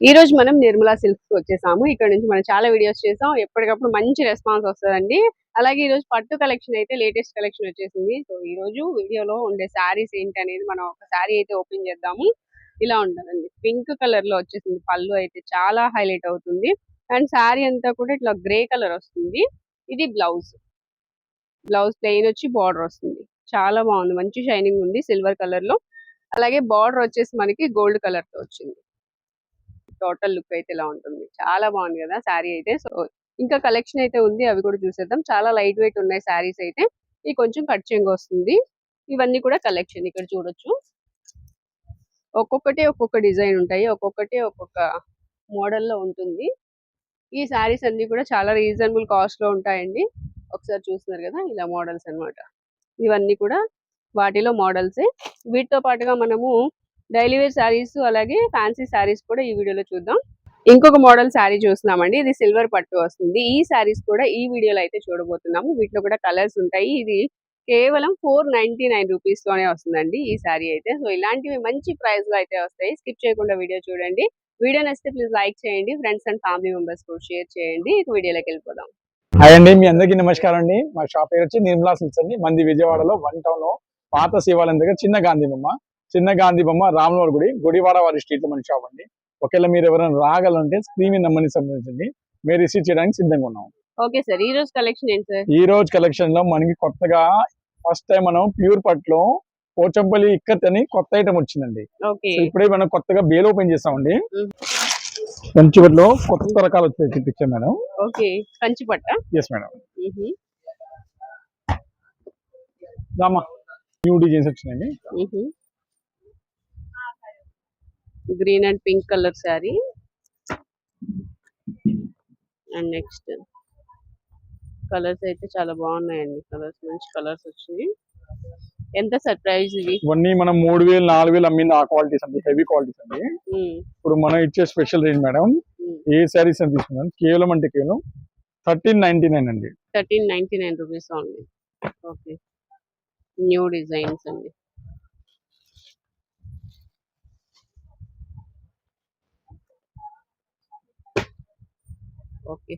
ఈ రోజు మనం నిర్మలా సిల్క్స్కి వచ్చేసాము. ఇక్కడ నుంచి మనం చాలా వీడియోస్ చేసాం. ఎప్పటికప్పుడు మంచి రెస్పాన్స్ వస్తుందండి. అలాగే ఈ రోజు పట్టు కలెక్షన్ అయితే లేటెస్ట్ కలెక్షన్ వచ్చేసింది. సో ఈ రోజు వీడియోలో ఉండే శారీస్ ఏంటి అనేది మనం ఒక శారీ అయితే ఓపెన్ చేద్దాము. ఇలా ఉంటుందండి. పింక్ కలర్లో వచ్చేసింది. పళ్ళు అయితే చాలా హైలైట్ అవుతుంది. అండ్ శారీ అంతా కూడా ఇట్లా గ్రే కలర్ వస్తుంది. ఇది బ్లౌజ్ బ్లౌజ్ ప్లెయిన్ వచ్చి బార్డర్ వస్తుంది. చాలా బాగుంది. మంచి షైనింగ్ ఉంది సిల్వర్ కలర్లో. అలాగే బార్డర్ వచ్చేసి మనకి గోల్డ్ కలర్తో వచ్చింది. టోటల్ లుక్ అయితే ఇలా ఉంటుంది. చాలా బాగుంది కదా శారీ అయితే. సో ఇంకా కలెక్షన్ అయితే ఉంది. అవి కూడా చూసేద్దాం. చాలా లైట్ వెయిట్ ఉన్నాయి శారీస్ అయితే. ఇది కొంచెం కట్ వస్తుంది. ఇవన్నీ కూడా కలెక్షన్ ఇక్కడ చూడొచ్చు. ఒక్కొక్కటి ఒక్కొక్క డిజైన్ ఉంటాయి. ఒక్కొక్కటి ఒక్కొక్క మోడల్లో ఉంటుంది. ఈ శారీస్ అన్ని కూడా చాలా రీజనబుల్ కాస్ట్లో ఉంటాయండి. ఒకసారి చూస్తున్నారు కదా ఇలా మోడల్స్ అన్నమాట. ఇవన్నీ కూడా వాటిలో మోడల్సే. వీటితో పాటుగా మనము డైలీ వేర్ శారీస్ అలాగే ఫ్యాన్సీ శారీస్ కూడా ఈ వీడియోలో చూద్దాం. ఇంకొక మోడల్ శారీ చూస్తున్నామండి. ఇది సిల్వర్ పట్టు వస్తుంది. ఈ శారీస్ కూడా ఈ వీడియోలో అయితే చూడబోతున్నాము. వీటిలో కూడా కలర్స్ ఉంటాయి. ఇది కేవలం ఫోర్ నైన్టీ నైన్ రూపీస్లోనే వస్తుందండి ఈ శారీ అయితే. సో ఇలాంటివి మంచి ప్రైస్లో అయితే వస్తాయి. స్కిప్ చేయకుండా వీడియో చూడండి. వీడియో నచ్చితే ప్లీజ్ లైక్ చేయండి. ఫ్రెండ్స్ అండ్ ఫ్యామిలీ మెంబర్స్ కూడా షేర్ చేయండి. ఇక వీడియోలోకి వెళ్ళిపోదాం. హాయ్ అండి. మీ అందరికీ నమస్కారం అండి. మా షాప్ పేరు వచ్చి నిర్మలా సిల్స్ అండి. మంది విజయవాడలో వన్ టౌన్లో పాత శివాలయం దగ్గర చిన్న గాంధీ బొమ్మ చిన్న గాంధీ బొమ్మ రామనోర్ గుడి గుడివాడ వారి స్ట్రీట్లో మన షాప్ అండి. ఒకవేళ మీరు ఎవరైనా రాగలంటే స్క్రీన్ నెంబర్ని సంబంధించింది మీరు రిసీవ్ చేయడానికి సిద్ధంగా ఉన్నాం. ఓకే సార్ ఈ రోజు కలెక్షన్ ఏంటి సార్? ఈ రోజు కలెక్షన్లో మనకి కొత్తగా ఫస్ట్ టైం మనం ప్యూర్ పట్లో పోచంపల్లి ఇక్కత్ అని కొత్త ఐటమ్ వచ్చిందండి. ఇప్పుడే మనం కొత్తగా బేల్ ఓపెన్ చేస్తామండి మ్మ్. మంచి పట్లో కొత్త రకాలు వచ్చాయి చూపించాం madam. Okay Kanchi pattu yes madam Rama new designs వచ్చినాయండి. Green and pink colour sari. And next colours అయితే చాలా బాగున్నాయండి కలర్స్ మంచి కలర్స్ వచ్చినాయి. ఎంత సార్ ప్రైస్ ఇవి? ఇవన్నీ మనం మూడు వేలు నాలుగు వేలు అమ్మింది ఆ క్వాలిటీస్ అండి హెవీ క్వాలిటీస్ అండి. ఇప్పుడు మనం ఇచ్చే స్పెషల్ రేంజ్ మేడం. ఏ శారీస్ అని తీసుకున్నాం కేవలం అంటే కేవలం థర్టీన్ నైన్టీ నైన్ అండి. Thirteen ninety nine rupees only. Okay. New designs అండి. Okay.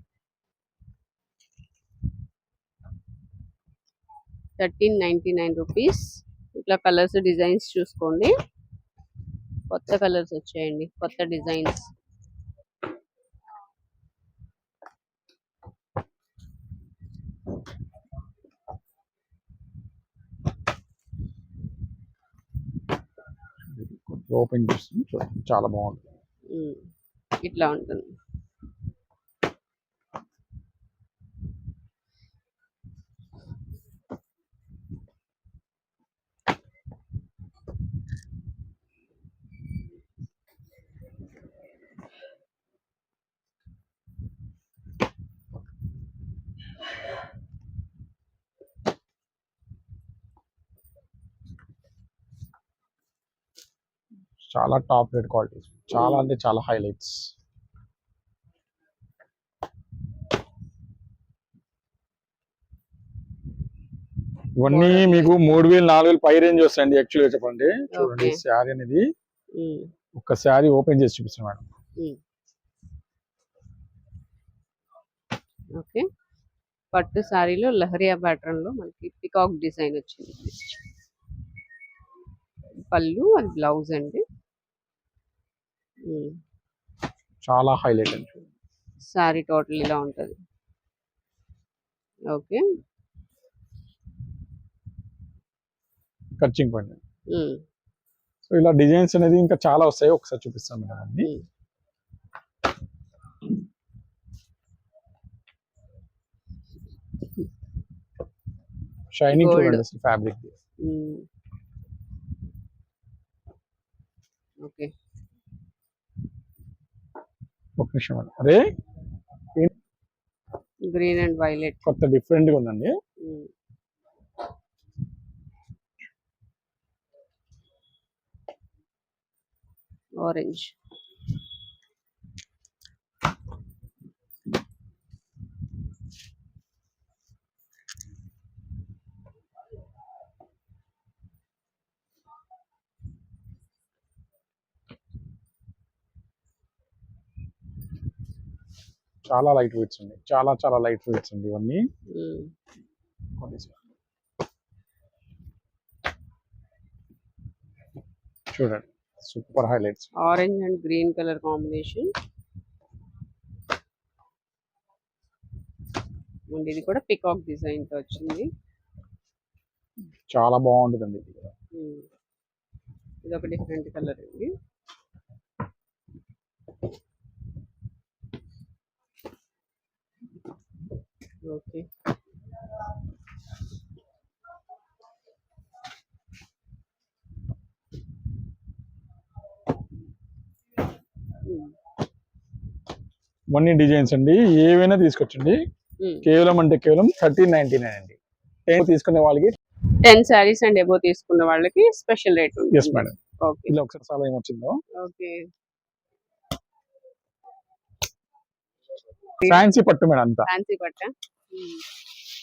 Thirteen ninety nine rupees. ఇట్లా కలర్స్ డిజైన్స్ చూసుకోండి. కొత్త కలర్స్ వచ్చాయండి. కొత్త డిజైన్స్. ఓపెన్ చేస్తుంది. చాలా బాగుంది. ఉమ్, ఇట్లా ఉంటుంది. చాలా టాప్ రేట్ క్వాలిటీస్. చాలా అంటే చాలా హైలైట్స్. ఇవన్నీ మీకు మూడు వేలు నాలుగు వేలు పై రేంజ్ వస్తాయండి యాక్చువల్గా చెప్పండి. చూడండి. శారీ అనేది ఉమ్, ఒక శారీ ఓపెన్ చేసి చూపిస్తాను మేడం. ఓకే పట్టు సారీలో లహరియా ప్యాటర్న్లో మనకి పికాక్ డిజైన్ వచ్చింది. పళ్ళు అండ్ బ్లౌజ్ అండి. చాలా హైలైట్ అండి. సారీ టోటల్ ఇలా ఉంటది. ఓకే. ఖర్చింగ్ ఉమ్, సో ఇలా డిజైన్స్ అనేది ఇంకా చాలా వస్తాయి. ఒకసారి చూపిస్తాను ఉమ్. షైనింగ్. చూడండి అసలు ఫ్యాబ్రిక్. ఓకే. నిమిషం మేడం అదే? Green and violet. కొత్త డిఫరెంట్గా ఉందండి ఆరెంజ్. చాలా లైట్ వెయిట్స్ అండి. చాలా చాలా లైట్ వెయిట్స్ అండి ఇవన్నీ. చూడండి. Super highlights orange and green colour combination and ఇది కూడా పికాక్ డిజైన్తో వచ్చింది. చాలా బాగుంటుందండి ఇది కూడా. ఇది ఒక డిఫరెంట్ కలర్ అండి. ఓకే. ఇవన్నీ డిజైన్స్ అండి. ఏవైనా తీసుకొచ్చండి. ఉమ్. కేవలం అంటే కేవలం థర్టీన్ నైన్టీ నైన్ అండి. టెన్ తీసుకునే వాళ్ళకి టెన్ శారీస్ అండ్ ఎబో తీసుకున్న వాళ్ళకి special rate yes madam okay. ఇలా ఒకసారి చాలా ఏమొచ్చిందో. ఓకే. ఫ్యాన్సీ పట్టు మేడం అంతా. ఫ్యాన్సీ పట్ట.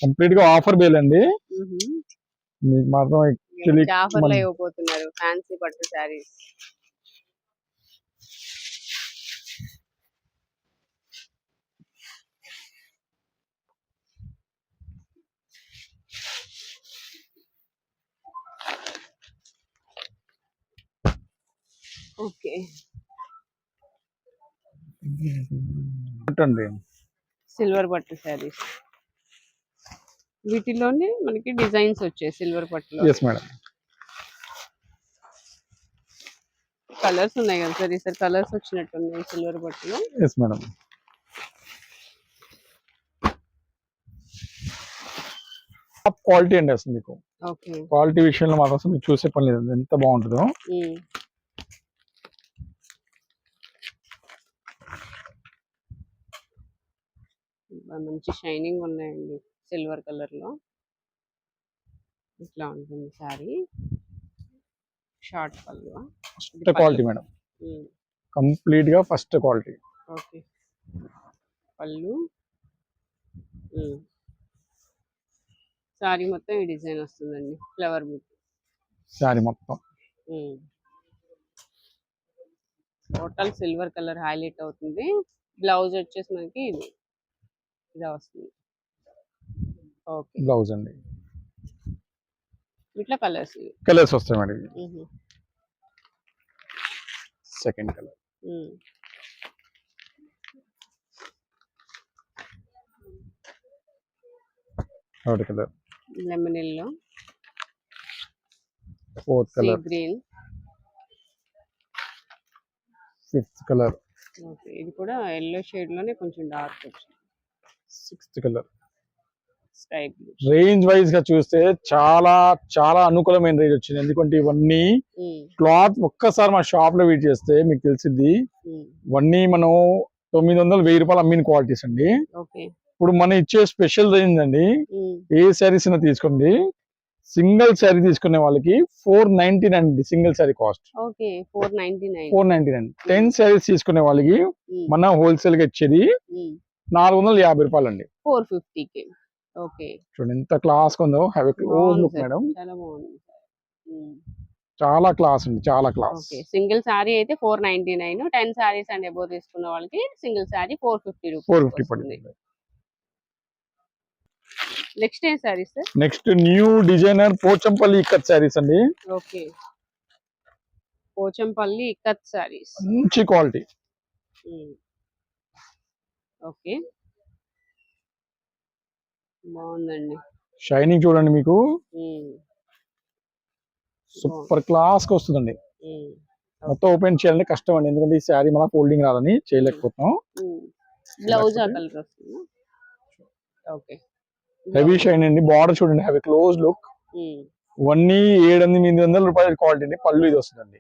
కంప్లీట్గా ఆఫర్ బేల్ అండి మీకు మాత్రం Actually, ఆఫర్లో మన- ఇవ్వబోతున్నారు. ఫ్యాన్సీ పట్టు శారీస్ ఓకే పట్టు అండి సిల్వర్ పట్టు శారీస్. వీటిలోనే మనకి డిజైన్స్ వచ్చాయి సిల్వర్ పట్టులో ఎస్ మేడం కలర్స్ ఉన్నాయి కదా సార్ ఈసారి కలర్స్ వచ్చినట్టున్నాయి సిల్వర్ పట్టులో ఎస్ మేడం క్వాలిటీ అండి అసలు మీకు. ఓకే. క్వాలిటీ విషయంలో మాకు అసలు మీకు చూసే పని లేదు. ఎంత బాగుంటుందో. మంచి షైనింగ్ ఉన్నాయండి సిల్వర్ కలర్లో ఇట్లా ఉంటుంది శారీ. షార్ట్ పళ్ళు ఫస్ట్ క్వాలిటీ మేడం. కంప్లీట్గా ఫస్ట్ క్వాలిటీ. ఓకే. పళ్ళు. శారీ మొత్తం ఈ డిజైన్ వస్తుందండి. ఫ్లవర్ బుక్ శారీ మొత్తం. టోటల్ సిల్వర్ కలర్ హైలైట్ అవుతుంది. బ్లౌజ్ వచ్చేసి మనకి ఇది ఇలా వస్తుంది. ఓకే. బ్లౌజ్ అండి ఇట్లా కలర్స్ కలర్స్ వస్తాయి madam second colour. Third colour. Lemon yellow. Fourth colour. Green. Fifth colour. ఇది కూడా ఎల్లో షేడ్లోనే కొంచెం డార్క్ వచ్చింది. Sixth colour. రేంజ్ వైజ్గా చూస్తే చాలా చాలా అనుకూలమైన రేంజ్ వచ్చింది. ఎందుకంటే ఇవన్నీ క్లాత్ ఒక్కసారి మన షాప్లో వీట్ చేస్తే మీకు తెలిసింది ఇవన్నీ మనం తొమ్మిది వందలు వెయ్యి రూపాయలు అమ్మిన క్వాలిటీస్ అండి. ఇప్పుడు మనం ఇచ్చే స్పెషల్ రేంజ్ అండి. ఏ శారీస్ అయినా తీసుకోండి. సింగిల్ శారీ తీసుకునే వాళ్ళకి ఫోర్ నైన్టీ నైన్ అండి single sari cost four ninety nine ten saris తీసుకునే వాళ్ళకి మన హోల్సేల్గా ఇచ్చేది నాలుగు వందల యాభై రూపాయలు అండి ఫోర్ ఫిఫ్టీకి. ఓకే. చూడండి ఎంత క్లాస్ ఉందో have close look sir. Madam. చాలా క్లాస్ అండి చాలా క్లాస్. ఓకే. సింగిల్ శారీ అయితే four ninety nine ten saris and above తీసుకున్న వాళ్ళకి single sari four fifty four fifty పడుతుంది నెక్స్ట్ ఏం saris sir? Next new designer Pochampally ikat saris అండి. Okay. Pochampally ikat saris మంచి క్వాలిటీ. ఓకే. బాగుందండి షైనింగ్ చూడండి మీకు. సూపర్ క్లాస్కి వస్తుందండి మొత్తం ఓపెన్ చేయాలంటే కష్టం అండి. ఎందుకంటే ఈ శారీ మన ఫోల్డింగ్ రాదని చేయలేకపోతున్నాం. బ్లౌజ్ కలర్ వస్తుంది? ఓకే. హెవీ షైన్ అండి. బార్డర్ చూడండి. Have close look. ఇవన్నీ ఏడు ఎనిమిది వందల రూపాయల క్వాలిటీ అండి. పళ్ళు ఇది వస్తుందండి.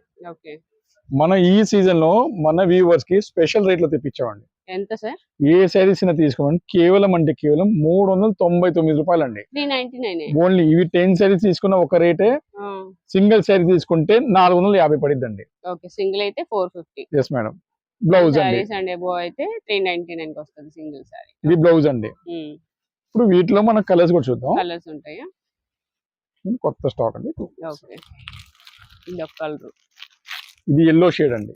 మన ఈ సీజన్లో మన వ్యూవర్స్కి స్పెషల్ రేట్లో తెప్పించామండి. ఎంత సార్? ఏ శారీస్ అయినా తీసుకోండి కేవలం అంటే కేవలం మూడు వందల తొంభై తొమ్మిది రూపాయలు అండి ఓన్లీ ఇవి టెన్ శారీస్ తీసుకున్న ఒక రేటే సింగిల్ శారీ తీసుకుంటే నాలుగు వందల యాభై పడిద్దండి. ఓకే సింగిల్ అయితే four fifty. Yes madam blouse అండి. అండ్ అయితే త్రీ నైన్టీ నైన్కి వస్తుంది సింగిల్ శారీ. ఇది బ్లౌజ్ అండి. ఇప్పుడు వీటిలో మన కలర్స్ కూడా చూద్దాం. కలర్స్ ఉంటాయా? కొత్త స్టాక్ అండి. ఇది కలర్ ఇది ఎల్లో షేడ్ అండి.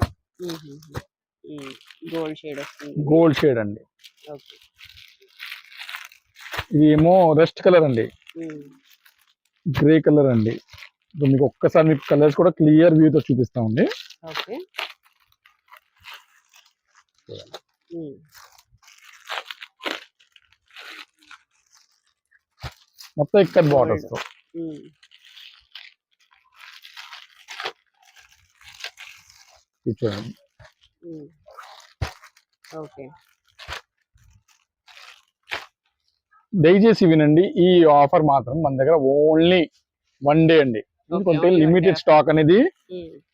గోల్డ్ షేడ్ వస్తుంది. గోల్డ్ షేడ్ అండి. ఓకే. ఇది ఏమో రెస్ట్ కలర్ అండి. గ్రే కలర్ అండి. మీకు ఒక్కసారి మీకు కలర్స్ కూడా క్లియర్ వ్యూతో చూపిస్తామండి. మొత్తం ఇక్కడ బార్డర్స్ చూడండి. ఓకే. దయచేసి వినండి ఈ ఆఫర్ మాత్రం మన దగ్గర ఓన్లీ వన్ డే అండి. ఎందుకంటే లిమిటెడ్. స్టాక్ అనేది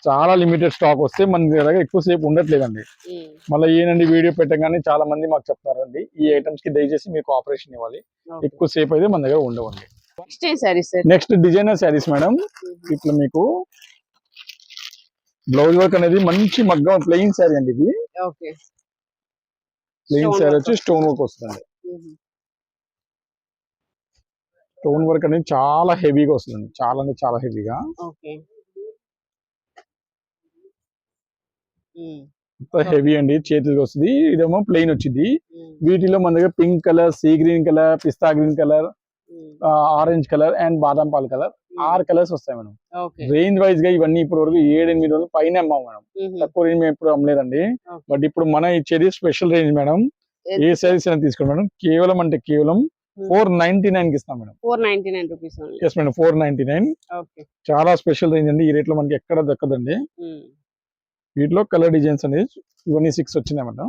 చాలా లిమిటెడ్ స్టాక్ వస్తే మన దగ్గర ఎక్కువసేపు ఉండట్లేదండి. మళ్ళీ ఏంటండి వీడియో పెట్టగానే చాలా మంది మాకు చెప్తారండి ఈ ఐటమ్స్కి దయచేసి మీకు ఆపరేషన్ ఇవ్వాలి. ఎక్కువసేపు అయితే మన దగ్గర ఉండవండి. నెక్స్ట్ డిజైనర్ శారీస్ మేడం ఇట్లా మీకు బ్లౌజ్ వర్క్ అనేది మంచి మగ్గం ప్లెయిన్ శారీ అండి ఇది. ప్లెయిన్ శారీ వచ్చి స్టోన్ వర్క్ వస్తుంది స్టోన్ వర్క్ అనేది చాలా హెవీగా వస్తుంది చాలా అంటే చాలా హెవీగా హెవీ అండి. చేతికి వస్తుంది. ఇదేమో ప్లెయిన్ వచ్చింది. వీటిలో మన దగ్గర pink colour sea green colour pista green colour orange colour and బాదం పాల్ కలర్ ఆరు కలర్స్ వస్తాయి మేడం. రేంజ్ వైజ్గా ఇవన్నీ ఇప్పటి వరకు ఏడు ఎనిమిది వందలు పైన అమ్మాం మేడం. తక్కువ రేంజ్ మేము ఎప్పుడు అమ్మలేదండి. బట్ ఇప్పుడు మన ఇచ్చేది స్పెషల్ రేంజ్ మేడం. ఏ సారీస్ అయినా తీసుకోండి మేడం. కేవలం అంటే కేవలం. ఫోర్ నైన్టీ నైన్కి ఇస్తాం madam. Four ninety nine rupees yes madam four ninety nine. చాలా స్పెషల్ రేంజ్ అండి. ఈ రేట్లో మనకి ఎక్కడ దక్కదండి. వీటిలో కలర్ డిజైన్స్ అనేది ఇవన్నీ సిక్స్ వచ్చినాయి మేడం.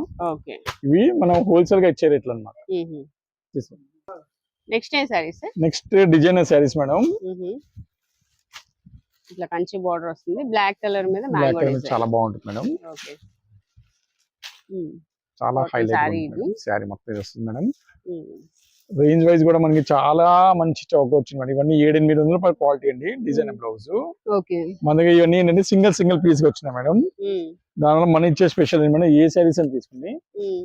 ఇవి మనం హోల్సేల్గా ఇచ్చే రేట్లు అనమాట. నెక్స్ట్ ఏం sari sir next designer saris madam. ఇట్లా కంచి బార్డర్ వస్తుంది. బ్లాక్ కలర్ మీద బ్లాక్ కలర్ చాలా బాగుంటుంది మేడం ఓకే చాలా హైలైట్. శారీ మొత్తం వస్తుంది మేడం రేంజ్ వైజ్ కూడా మనకి చాలా మంచి చౌక వచ్చింది మేడం. ఇవన్నీ ఏడు ఎనిమిది వందల రూపాయల క్వాలిటీ అండి డిజైన్ Hmm. బ్లౌజ్ మన దగ్గర ఇవన్నీ ఏంటంటే సింగిల్ సింగిల్ పీస్గా వచ్చినాయి మేడం. ఉమ్, దానివల్ల మన ఇచ్చే స్పెషల్ మేడం? ఏ శారీస్ అని తీసుకుని.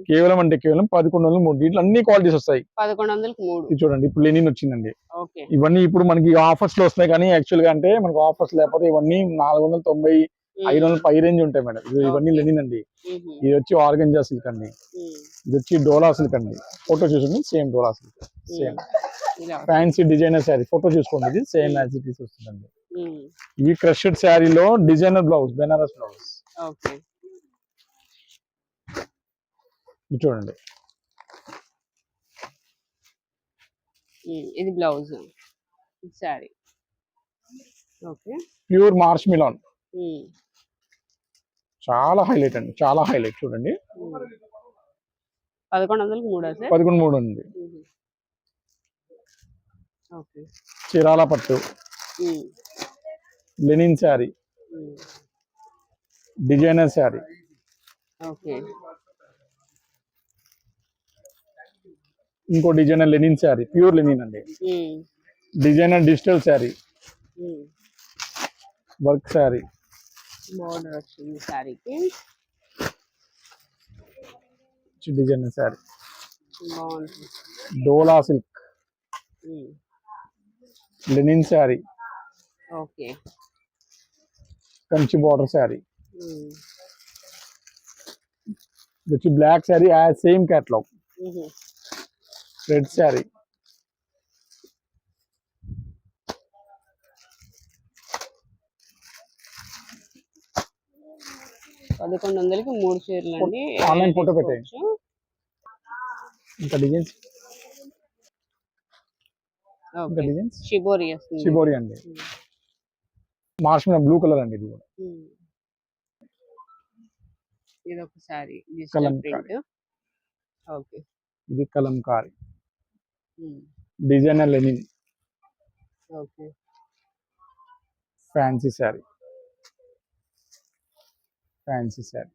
కేవలం అంటే కేవలం పదకొండు వందలు మూడు. దీంట్లో అన్ని క్వాలిటీస్ వస్తాయి. చూడండి ఇప్పుడు లెనిన్ వచ్చిందండి. ఇవన్నీ ఇప్పుడు మనకి ఆఫర్స్లో వస్తున్నాయి కానీ యాక్చువల్గా అంటే మనకి ఆఫర్స్ లేకపోతే ఇవన్నీ నాలుగు వందల తొంభై వందల పై రేంజ్ ఉంటాయి మేడం. ఇది ఇవన్నీ. లెనిన్ అండి. ఇది వచ్చి ఆర్గంజా సిల్క్ అండి. ఇది వచ్చి డోలా సిల్క్ అండి. ఫోటో చూసుకోండి same dola silk. Same. Fancy designer sari. Photo చూసుకోండి ఇది. సేమ్ యాజ్ ఇట్ ఈస్ వస్తుందండి. ఇవి క్రషెడ్ శారీలో డిజైనర్ బ్లౌజ్ బెనారస్ బ్లౌజ్. చూడండి. ఇది బ్లౌజ్. ఓకే. ప్యూర్ మార్చ్ మిలాన్. చాలా హైలైట్ అండి చాలా హైలైట్ చూడండి. పదకొండు వందలకి మూడా సార్? పదకొండు మూడు ఉంది చీరాల పట్టు. Linen sari. Designer sari. Okay. ఇంకో designer linen sari pure linen అండి. Designer digital sari. Work sari. Border వచ్చింది శారీకి డిజైనర్ శారీ బాగుంటుంది dola silk linen sari okay Kanchi border sari వచ్చి black sari same catalogue. Red sari పదకొండు వందలకి మూడు చీరలు అండి photo పెట్టేయండి. తీసుకోవచ్చు. ఇంకా డిజైన్స్? ఇంకా ఓకే. డిజైన్స్? షిబోరి షిబోరి అండి. మీద బ్లూ కలర్ అండి ఇది కూడా. ఇది ఒక సారీ డిజిటల్ కలంకారీ. ఓకే. ఇది kalamkari. Designer linen. Okay. Fancy sari. Fancy sari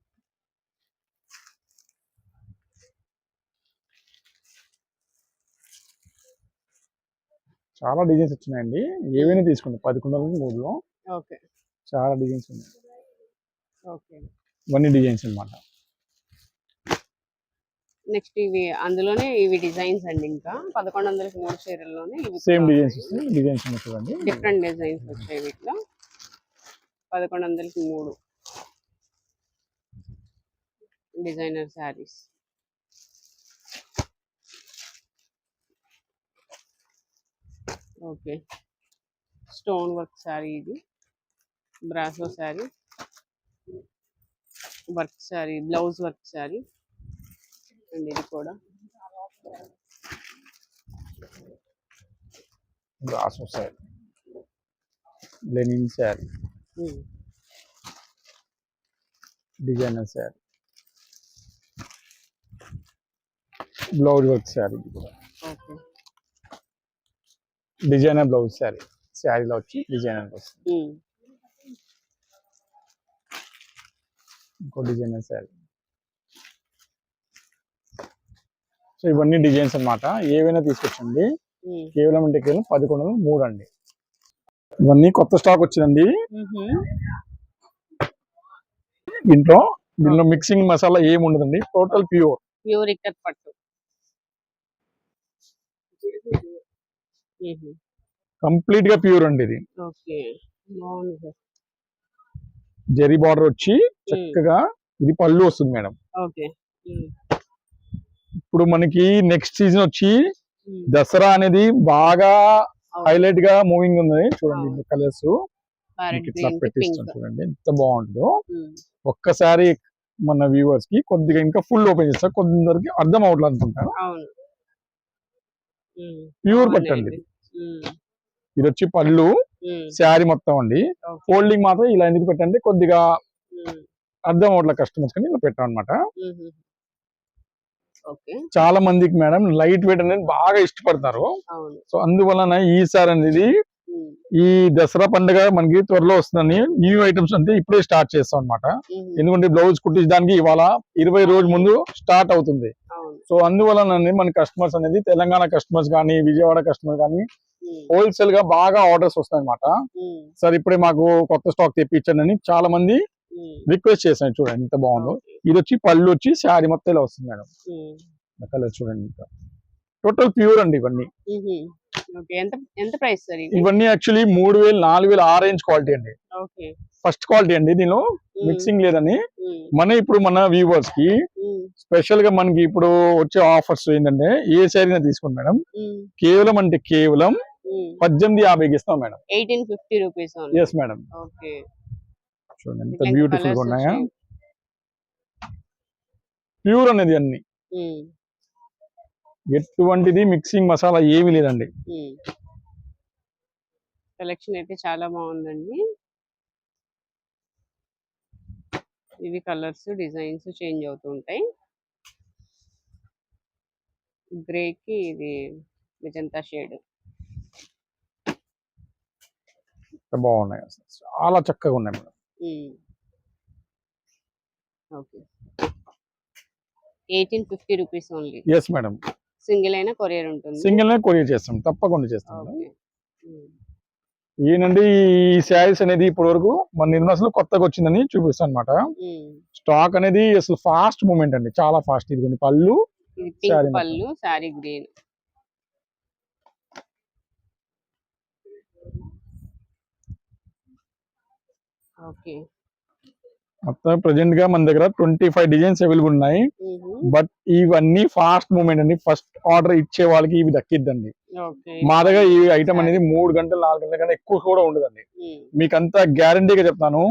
చాలా డిజైన్స్ వచ్చినాయండి. ఏవైనా తీసుకోండి. పదకొండు వందల మూడులో. ఓకే. చాలా డిజైన్స్ ఉన్నాయి. ఓకే. ఇవన్నీ డిజైన్స్ అన్నమాట. నెక్స్ట్ ఇవి అందులోనే ఇవి డిజైన్స్ అండి ఇంకా. పదకొండు వందలకి మూడు చీరల్లోనే ఇవి సేమ్ డిజైన్స్ వస్తాయి డిజైన్స్ ఉన్నాయి చూడండి. డిఫరెంట్ డిజైన్స్ వచ్చాయి వీటిలో. పదకొండు వందలకి మూడు. Designer saris. Okay. Stone work sari ఇది. Brasso sari. Work sari blouse work sari. And ఇది కూడా. Brasso sari. Linen sari. Designer sari. Blouse work sari కూడా. Designer blouse sari. శారీలో వచ్చి డిజైనర్ వస్తుంది. ఇంకో డిజైనర్ శారీ. సో ఇవన్నీ డిజైన్స్ అన్నమాట. ఏవైనా తీసుకొచ్చండి. కేవలం అంటే కేవలం పదకొండు వందలు మూడు అండి. ఇవన్నీ కొత్త స్టాక్ వచ్చిందండి. దీంట్లో దీనిలో మిక్సింగ్ మసాలా ఏమి ఉండదండి టోటల్ ప్యూర్ ప్యూర్ ఇక్కత్ పట్టు. కంప్లీట్గా ప్యూర్ అండి ఇది. జరీ బార్డర్ వచ్చి చక్కగా ఇది పళ్ళు వస్తుంది మేడం. ఇప్పుడు మనకి నెక్స్ట్ సీజన్ వచ్చి దసరా అనేది బాగా. హైలైట్గా మూవింగ్ ఉంది. చూడండి. కలర్స్. ఇట్లా పెట్టిస్తాను చూడండి. ఎంత బాగుంటుందో ఒక్కసారి మన వ్యూవర్స్కి కొద్దిగా ఇంకా ఫుల్ ఓపెన్ చేస్తా. కొందరికి అర్థం అవట్లేదు అనుకుంటాను ప్యూర్ పట్టండి. ఇది వచ్చి పళ్ళు శారీ మొత్తం అండి. ఫోల్డింగ్ మాత్రం ఇలా ఎందుకు పెట్టండి కొద్దిగా అర్థం అవట్లేదు కస్టమర్స్ కానీ ఇలా పెట్టాం అనమాట చాలా మందికి మేడం లైట్ వెయిట్ అనేది బాగా ఇష్టపడతారు. సో అందువలన ఈసారి అనేది ఉమ్, ఈ దసరా పండుగ మనకి త్వరలో వస్తుందని న్యూ ఐటమ్స్ అంటే ఇప్పుడే స్టార్ట్ చేస్తాం అనమాట. ఎందుకంటే బ్లౌజ్ కుట్టించడానికి ఇవాళ ఇరవై రోజుల ముందు స్టార్ట్ అవుతుంది. సో అందువలన మన కస్టమర్స్ అనేది తెలంగాణ కస్టమర్స్ కానీ విజయవాడ కస్టమర్స్ కానీ హోల్సేల్గా బాగా ఆర్డర్స్ వస్తాయి అనమాట సార్ ఇప్పుడే మాకు కొత్త స్టాక్ తెప్పించండి అని చాలా మంది రిక్వెస్ట్ చేశాను చూడండి ఎంత బాగుందో. ఇది వచ్చి పళ్ళు వచ్చి శారీ మొత్తం వస్తుంది మేడం. కలర్ చూడండి ఇంకా. టోటల్ ప్యూర్ అండి ఇవన్నీ. ఎంత ఎంత ప్రైస్ సార్ ఇవన్నీ యాక్చువల్లీ మూడు వేలు నాలుగు వేలు ఆ రేంజ్ క్వాలిటీ అండి. ఫస్ట్ క్వాలిటీ అండి దీనిలో. మిక్సింగ్ లేదని. మన ఇప్పుడు మన వ్యూవర్స్కి స్పెషల్గా మనకి ఇప్పుడు వచ్చే ఆఫర్స్ ఏంటంటే ఏ శారీ తీసుకోండి మేడం. కేవలం అంటే కేవలం. పద్దెనిమిది యాభైకి ఇస్తాం madam. Eighteen fifty rupees yes madam చూడండి ఎంత బ్యూటిఫుల్గా ఉన్నాయా. ప్యూర్ అనేది అన్ని. ఎటువంటిది మిక్సింగ్ మసాలా ఏమీ లేదండి. కలెక్షన్ అయితే చాలా బాగుందండి. ఇవి కలర్స్ డిజైన్స్ చేంజ్ అవుతూ ఉంటాయి. గ్రేకి ఇది మెజంతా షేడ్ బాగున్నాయి చాలా చక్కగా ఉన్నాయి madam. Okay eighteen fifty rupees only yes madam single అయినా కొరియర్ ఉంటుంది. సింగిల్ నే కొరియర్ చేస్తాం తప్పకుండా చేస్తాం. ఈయనండి ఈ శారీస్ అనేది ఇప్పటి వరకు మన నిర్మల్స్లో కొత్తగా వచ్చిందని చూపిస్తాను అనమాట. స్టాక్ అనేది అసలు ఫాస్ట్ మూమెంట్ అండి చాలా ఫాస్ట్ ఇది కొన్ని పళ్ళు. పళ్ళు శారీ గ్రీన్. ఓకే. మొత్తం ప్రెసెంట్గా మన దగ్గర ట్వంటీ ఫైవ్ డిజైన్స్ అవైలబుల్ ఉన్నాయి బట్ ఇవన్నీ ఫాస్ట్ మూమెంట్ అండి. ఫస్ట్ ఆర్డర్ ఇచ్చే వాళ్ళకి ఇవి దక్కిద్దండి. మా దగ్గర ఈ ఐటమ్ అనేది మూడు గంటలు నాలుగు గంటల కన్నా ఎక్కువ కూడా ఉండదండి. మీకు అంతా గ్యారంటీగా చెప్తాను.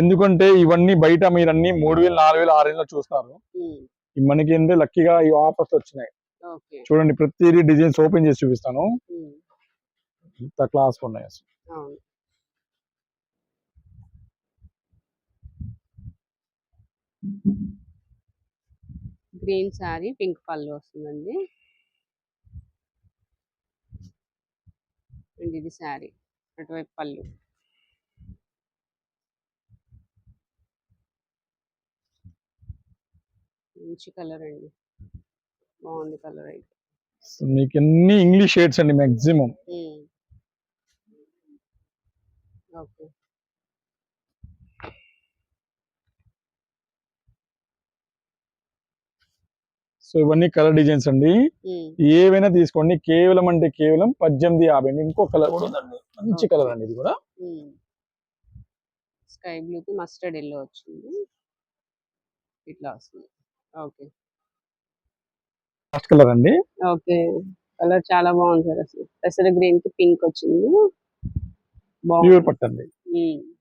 ఎందుకంటే ఇవన్నీ బయట మీరు అన్ని మూడు వేలు నాలుగు వేలు ఆరు వేలు చూస్తారు. మనకి ఏంటంటే లక్కీగా ఈ ఆఫర్స్ వచ్చినాయి. చూడండి ప్రతిదీ డిజైన్స్ ఓపెన్ చేసి చూపిస్తాను. ఇంత క్లాస్ ఉన్నాయి అసలు. గ్రీన్ శారీ పింక్ పళ్ళు వస్తుందండి. అండ్ ఇది శారీ అటువైపు పళ్ళు. మంచి కలర్ అండి. బాగుంది కలర్ అయితే. మీకు ఎన్ని ఇంగ్లీష్ షేడ్స్ అండి మాక్సిమం ఓకే. సో ఇవన్నీ కలర్ డిజైన్స్ అండి. ఏవైనా తీసుకోండి. కేవలం అంటే కేవలం పద్దెనిమిది యాభై అండి. ఇంకో కలర్ కూడా ఉందండి మంచి కలర్ అండి ఇది కూడా. స్కై బ్లూకి మస్టర్డ్ ఎల్లో వచ్చింది. ఇట్లా వస్తుంది. ఓకే. ఫస్ట్ కలర్ అండి. ఓకే. కలర్ చాలా బాగుంది సార్ అసలు. పెసర గ్రీన్కి పింక్ వచ్చింది. బాగుంది. పట్టు అండి. ఉమ్.